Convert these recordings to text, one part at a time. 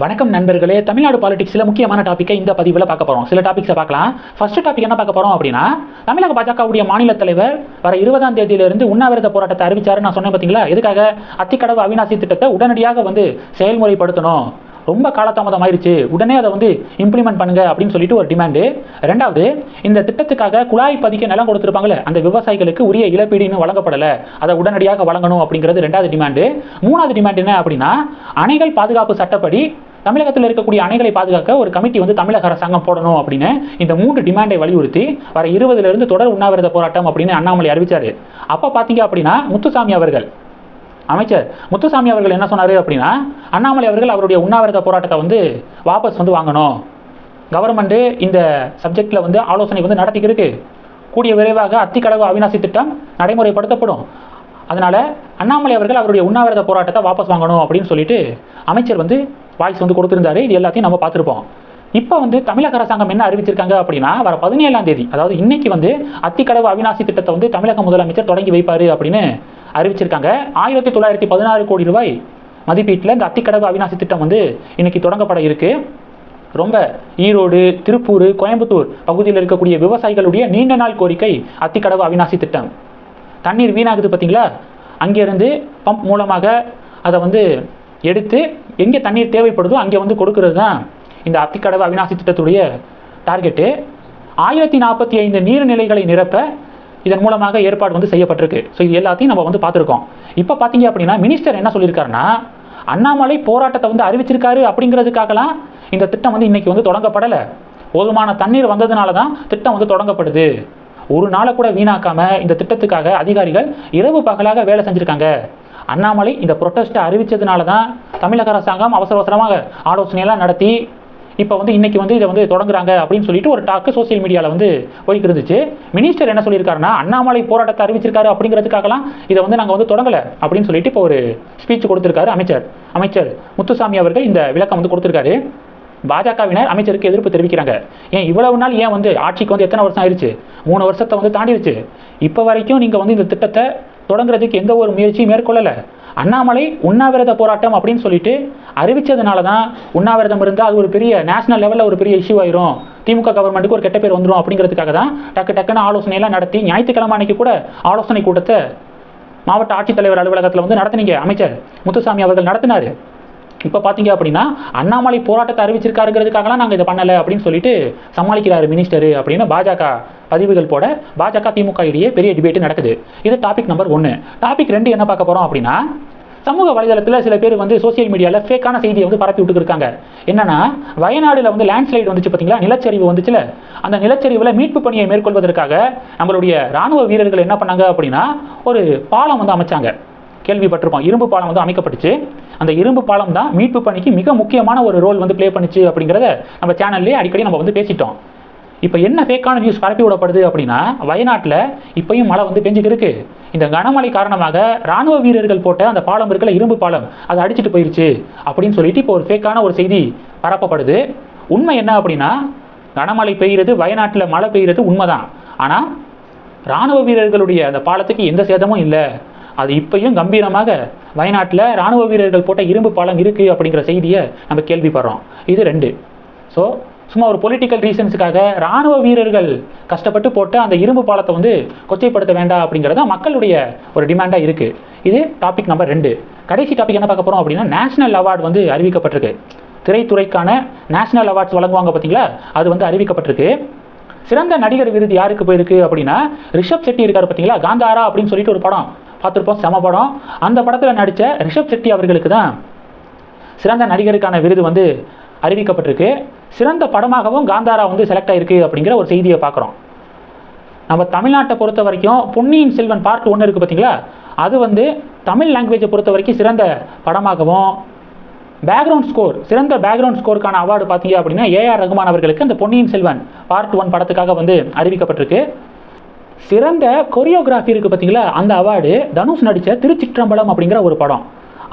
வணக்கம் நண்பர்களே. தமிழ்நாடு பாலிடிக்ஸில் முக்கியமான டாப்பிக்கை இந்த பதிவில் பார்க்க போகிறோம் சில டாபிக்ஸை பார்க்கலாம். ஃபர்ஸ்ட் டாபிக் என்ன பார்க்க போகிறோம் அப்படின்னா தமிழக பாஜகவுடைய மாநில தலைவர் வர இருபதாம் தேதியிலிருந்து உண்ணாவிரத போராட்டத்தை அறிவிச்சாரு நான் சொன்னேன் பார்த்தீங்களா எதுக்காக? அத்திக்கடவு அவிநாசி திட்டத்தை உடனடியாக வந்து செயல்முறைப்படுத்தணும். ரொம்ப காலதாமதம் ஆயிருச்சு உடனே அதை வந்து இம்ப்ளிமெண்ட் பண்ணுங்க அப்படின்னு சொல்லிட்டு ஒரு டிமாண்டு ரெண்டாவது இந்த திட்டத்துக்காக குழாய் பதிக்க நிலம் கொடுத்துருப்பாங்களே அந்த விவசாயிகளுக்கு உரிய இழப்பீடுன்னு வழங்கப்படலை. அதை உடனடியாக வழங்கணும் அப்படிங்கிறது ரெண்டாவது டிமாண்டு மூணாவது டிமாண்ட் என்ன அப்படின்னா அணைகள் பாதுகாப்பு சட்டப்படி தமிழகத்தில் இருக்கக்கூடிய அணைகளை பாதுகாக்க ஒரு கமிட்டி வந்து தமிழக அரசாங்கம் போடணும் அப்படின்னு இந்த மூன்று டிமாண்டை வலியுறுத்தி வர இருபதுலேருந்து தொடர் உண்ணாவிரத போராட்டம் அப்படின்னு அண்ணாமலை அறிவிச்சார். அப்போ பார்த்தீங்க அப்படின்னா முத்துசாமி அவர்கள் அமைச்சர் முத்துசாமி அவர்கள் என்ன சொன்னார் அப்படின்னா அண்ணாமலை அவர்கள் அவருடைய உண்ணாவிரத போராட்டத்தை வந்து வாபஸ் வந்து வாங்கணும். கவர்மெண்ட்டு இந்த சப்ஜெக்டில் வந்து ஆலோசனை வந்து நடத்திக்கிருக்கு. கூடிய விரைவாக அத்திக்கடவு அவிநாசி திட்டம் நடைமுறைப்படுத்தப்படும். அதனால் அண்ணாமலை அவர்கள் அவருடைய உண்ணாவிரத போராட்டத்தை வாபஸ் வாங்கணும் அப்படின்னு சொல்லிட்டு அமைச்சர் வந்து வாய்ஸ் வந்து கொடுத்துருந்தாரு. இது எல்லாத்தையும் நம்ம பார்த்துருப்போம். இப்போ வந்து தமிழக அரசாங்கம் என்ன அறிவிச்சிருக்காங்க அப்படின்னா வர பதினேழாம் தேதி அதாவது இன்னைக்கு வந்து அத்திக்கடவு அவிநாசி திட்டத்தை வந்து தமிழக முதலமைச்சர் தொடங்கி வைப்பார் அப்படின்னு அறிவிச்சிருக்காங்க. ஆயிரத்தி தொள்ளாயிரத்தி பதினாறு கோடி ரூபாய் மதிப்பீட்டில் இந்த அத்திக்கடவு அவிநாசி திட்டம் வந்து இன்னைக்கு தொடங்கப்பட இருக்கு. ரொம்ப ஈரோடு திருப்பூர் கோயம்புத்தூர் பகுதியில் இருக்கக்கூடிய விவசாயிகளுடைய நீண்ட நாள் கோரிக்கை அத்திக்கடவு அவிநாசி திட்டம். தண்ணீர் வீணாகுது பார்த்தீங்களா? அங்கேருந்து பம்ப் மூலமாக அதை வந்து எடுத்து எங்கே தண்ணீர் தேவைப்படுதோ அங்கே வந்து கொடுக்கறது தான் இந்த அத்திக்கடவு அவிநாசி திட்டத்துடைய டார்கெட்டு ஆயிரத்தி நாற்பத்தி ஐந்து நீர்நிலைகளை நிரப்ப இதன் மூலமாக ஏற்பாடு வந்து செய்யப்பட்டிருக்கு. ஸோ இது எல்லாத்தையும் நம்ம வந்து பார்த்துருக்கோம். இப்போ பார்த்தீங்க அப்படின்னா மினிஸ்டர் என்ன சொல்லியிருக்காருன்னா அண்ணாமலை போராட்டத்தை வந்து அறிவிச்சிருக்காரு அப்படிங்கிறதுக்காகலாம் இந்த திட்டம் வந்து இன்றைக்கி வந்து தொடங்கப்படலை. போதுமான தண்ணீர் வந்ததுனால தான் திட்டம் வந்து தொடங்கப்படுது. ஒரு நாளை கூட வீணாக்காம இந்த திட்டத்துக்காக அதிகாரிகள் இரவு பகலாக வேலை செஞ்சிருக்காங்க. அண்ணாமலை இந்த ப்ரொட்டஸ்ட்டை அறிவித்ததுனால தான் தமிழக அரசாங்கம் அவசர அவசரமாக ஆலோசனையெல்லாம் நடத்தி இப்போ வந்து இன்றைக்கி வந்து இதை வந்து தொடங்குறாங்க அப்படின்னு சொல்லிட்டு ஒரு டாக்கு சோசியல் மீடியாவில் வந்து போய்க்கு இருந்துச்சு. மினிஸ்டர் என்ன சொல்லியிருக்காருன்னா அண்ணாமலை போராட்டத்தை அறிவிச்சிருக்காரு அப்படிங்கிறதுக்காகலாம் இதை வந்து நாங்கள் வந்து தொடங்கலை அப்படின்னு சொல்லிட்டு இப்போ ஒரு ஸ்பீச் கொடுத்துருக்காரு அமைச்சர். அமைச்சர் முத்துசாமி அவர்கள் இந்த விளக்கம் வந்து கொடுத்துருக்காரு. பாஜகவினர் அமைச்சருக்கு எதிர்ப்பு தெரிவிக்கிறாங்க. ஏன் இவ்வளவு நாள் ஏன் வந்து ஆட்சிக்கு வந்து எத்தனை வருஷம் ஆயிருச்சு? மூணு வருஷத்தை வந்து தாண்டிடுச்சு இப்போ வரைக்கும் நீங்கள் வந்து இந்த திட்டத்தை தொடங்குறதுக்கு எந்த ஒரு முயற்சியும் மேற்கொள்ளலை. அண்ணாமலை உண்ணாவிரத போராட்டம் அப்படின்னு சொல்லிட்டு அறிவிச்சதுனால தான் உண்ணாவிரதம் இருந்தால் அது ஒரு பெரிய நேஷனல் லெவலில் ஒரு பெரிய இஷ்யூ ஆயிரும். திமுக கவர்மெண்ட்டுக்கு ஒரு கெட்ட பேர் வந்துடும் அப்படிங்கிறதுக்காக தான் டக்கு டக்குன்னு ஆலோசனையெல்லாம் நடத்தி ஞாயிற்றுக்கிழமை அன்னைக்கு கூட ஆலோசனை கூட்டத்தை மாவட்ட ஆட்சித்தலைவர் அலுவலகத்தில் வந்து நடத்தினீங்க அமைச்சர் முத்துசாமி அவர்கள் நடத்தினாரு. இப்போ பார்த்தீங்க அப்படின்னா அண்ணாமலை போராட்டத்தை அறிவிச்சிருக்காருங்கிறதுக்காகலாம் நாங்கள் இதை பண்ணலை அப்படின்னு சொல்லிட்டு சமாளிக்கிறார் மினிஸ்டர் அப்படின்னு பாஜக பதிவுகள் போட பாஜக திமுக இடையே பெரிய டிபேட் நடக்குது. இது டாபிக் நம்பர் ஒன்று டாபிக் ரெண்டு என்ன பார்க்க போகிறோம் அப்படின்னா சமூக வலைதளத்தில் சில பேர் வந்து சோசியல் மீடியாவில் ஃபேக்கான செய்தியை வந்து பரப்பி விட்டுருக்காங்க என்னன்னா வயநாடில் வந்து லேண்ட்ஸ்லைடு வந்துச்சு பார்த்தீங்களா நிலச்சரிவு வந்துச்சுல. அந்த நிலச்சரிவில் மீட்பு பணியை மேற்கொள்வதற்காக நம்மளுடைய ராணுவ வீரர்கள் என்ன பண்ணாங்க அப்படின்னா ஒரு பாலம் வந்து அமைச்சாங்க. கேள்விப்பட்டிருப்போம். இரும்பு பாலம் வந்து அமைக்கப்பட்டுச்சு. அந்த இரும்பு பாலம் தான் மீட்பு பணிக்கு மிக முக்கியமான ஒரு ரோல் வந்து ப்ளே பண்ணுச்சு அப்படிங்கிறத நம்ம சேனல்லே அடிக்கடி நம்ம வந்து பேசிட்டோம். இப்போ என்ன ஃபேக்கான நியூஸ் பரப்பி விடப்படுது அப்படின்னா வயநாட்டில் இப்பயும் மழை வந்து பெஞ்சிட்டு இருக்கு. இந்த கனமழை காரணமாக ராணுவ வீரர்கள் போட்ட அந்த பாலம் இருக்கல இரும்பு பாலம் அது அடிச்சிட்டு போயிருச்சு அப்படின்னு சொல்லிட்டு இப்போ ஒரு ஃபேக்கான ஒரு செய்தி பரப்பப்படுது. உண்மை என்ன அப்படின்னா கனமழை பெய்கிறது வயநாட்டில் மழை பெய்யுறது உண்மைதான். ஆனால் ராணுவ வீரர்களுடைய அந்த பாலத்துக்கு எந்த சேதமும் இல்லை. அது இப்பயும் கம்பீரமாக வயநாட்டில் ராணுவ வீரர்கள் போட்ட இரும்பு பாலம் இருக்கு அப்படிங்கிற செய்தியை நம்ம கேள்விப்படுறோம். இது ரெண்டு. ஸோ சும்மா ஒரு பொலிட்டிக்கல் ரீசன்ஸுக்காக ராணுவ வீரர்கள் கஷ்டப்பட்டு போட்ட அந்த இரும்பு பாலத்தை வந்து கொச்சைப்படுத்த வேண்டாம் அப்படிங்கிறது தான் மக்களுடைய ஒரு டிமாண்டாக இருக்குது இது டாபிக் நம்பர் ரெண்டு. கடைசி டாபிக் என்ன பார்க்க போகிறோம் அப்படின்னா நேஷனல் அவார்டு வந்து அறிவிக்கப்பட்டிருக்கு. திரைத்துறைக்கான நேஷனல் அவார்ட்ஸ் வழங்குவாங்க பார்த்தீங்களா? அது வந்து அறிவிக்கப்பட்டிருக்கு. சிறந்த நடிகர் விருது யாருக்கு போயிருக்கு அப்படின்னா ரிஷப் செட்டி இருக்கார் பார்த்தீங்களா? காந்தாரா அப்படின்னு சொல்லிட்டு ஒரு படம். பார்த்துருப்போம். செம படம். அந்த படத்தில் நடித்த ரிஷப் செட்டி அவர்களுக்கு தான் சிறந்த நடிகருக்கான விருது வந்து அறிவிக்கப்பட்டிருக்கு. சிறந்த படமாகவும் காந்தாரா வந்து செலக்ட் ஆகிருக்கு அப்படிங்கிற ஒரு செய்தியை பார்க்குறோம். நம்ம தமிழ்நாட்டை பொறுத்த வரைக்கும் பொன்னியின் செல்வன் பார்ட் ஒன்று இருக்குது பார்த்தீங்களா அது வந்து தமிழ் லாங்குவேஜை பொறுத்த வரைக்கும் சிறந்த படமாகவும் பேக்ரவுண்ட் ஸ்கோர் சிறந்த பேக்ரவுண்ட் ஸ்கோருக்கான அவார்டு பார்த்தீங்க அப்படின்னா ஏஆர் ரகுமான் அவர்களுக்கு அந்த பொன்னியின் செல்வன் பார்ட் ஒன் படத்துக்காக வந்து அறிவிக்கப்பட்டிருக்கு. சிறந்த கொரியோகிராஃபி இருக்குது பார்த்தீங்களா அந்த அவார்டு தனுஷ் நடித்த திருச்சிற்றம்பலம் அப்படிங்கிற ஒரு படம்.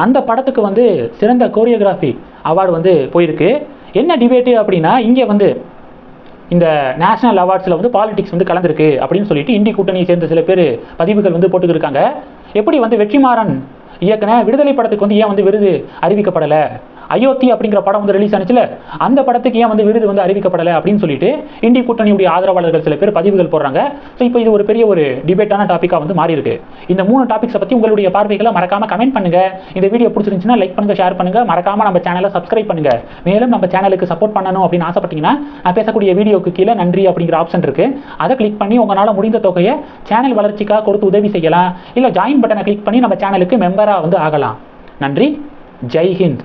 அந்த படத்துக்கு வந்து சிறந்த கோரியோகிராஃபி அவார்டு வந்து போயிருக்கு. என்ன டிபேட்டு அப்படின்னா இங்கே வந்து இந்த நேஷனல் அவார்ட்ஸில் வந்து பாலிடிக்ஸ் வந்து கலந்துருக்கு அப்படின்னு சொல்லிட்டு இந்தி கூட்டணியை சேர்ந்த சில பேர் பதிவுகள் வந்து போட்டுக்கிருக்காங்க எப்படி வந்து வெற்றிமாறன் இயக்குன விடுதலை படத்துக்கு வந்து ஏன் வந்து விருது அறிவிக்கப்படலை? அயோத்தி அப்படிங்கிற படம் வந்து ரிலீஸ் ஆனிச்சுல அந்த படத்துக்கு ஏன் வந்து விருது வந்து அறிவிக்கப்படலை அப்படின்னு சொல்லிட்டு இந்தி கூட்டணியுடைய ஆதரவாளர்கள் சில பேர் பதிவுகள் போடுறாங்க. ஸோ இப்போ இது ஒரு பெரிய ஒரு டிபேட்டான டாப்பிக்காக வந்து மாறி இருக்கு இந்த மூணு டாபிக்ஸை பற்றி உங்களுடைய பார்வைகளை மறக்காம கமெண்ட் பண்ணுங்க. இந்த வீடியோ பிடிச்சிருந்துச்சுன்னா லைக் பண்ணுங்க ஷேர் பண்ணுங்க. மறக்காம நம்ம சேனலை சப்ஸ்கிரைப் பண்ணுங்க. மேலும் நம்ம சேனலுக்கு சப்போர்ட் பண்ணணும் அப்படின்னு ஆசைப்பட்டீங்கன்னா நான் பேசக்கூடிய வீடியோக்கு கீழே நன்றி அப்படிங்கிற ஆப்ஷன் இருக்கு. அதை கிளிக் பண்ணி உங்களால் முடிந்த தொகையை சேனல் வளர்ச்சிக்காக கொடுத்து உதவி செய்யலாம். இல்லை ஜாயின் பட்டனை கிளிக் பண்ணி நம்ம சேனலுக்கு மெம்பராக வந்து ஆகலாம். நன்றி. ஜெய் ஹிந்த்.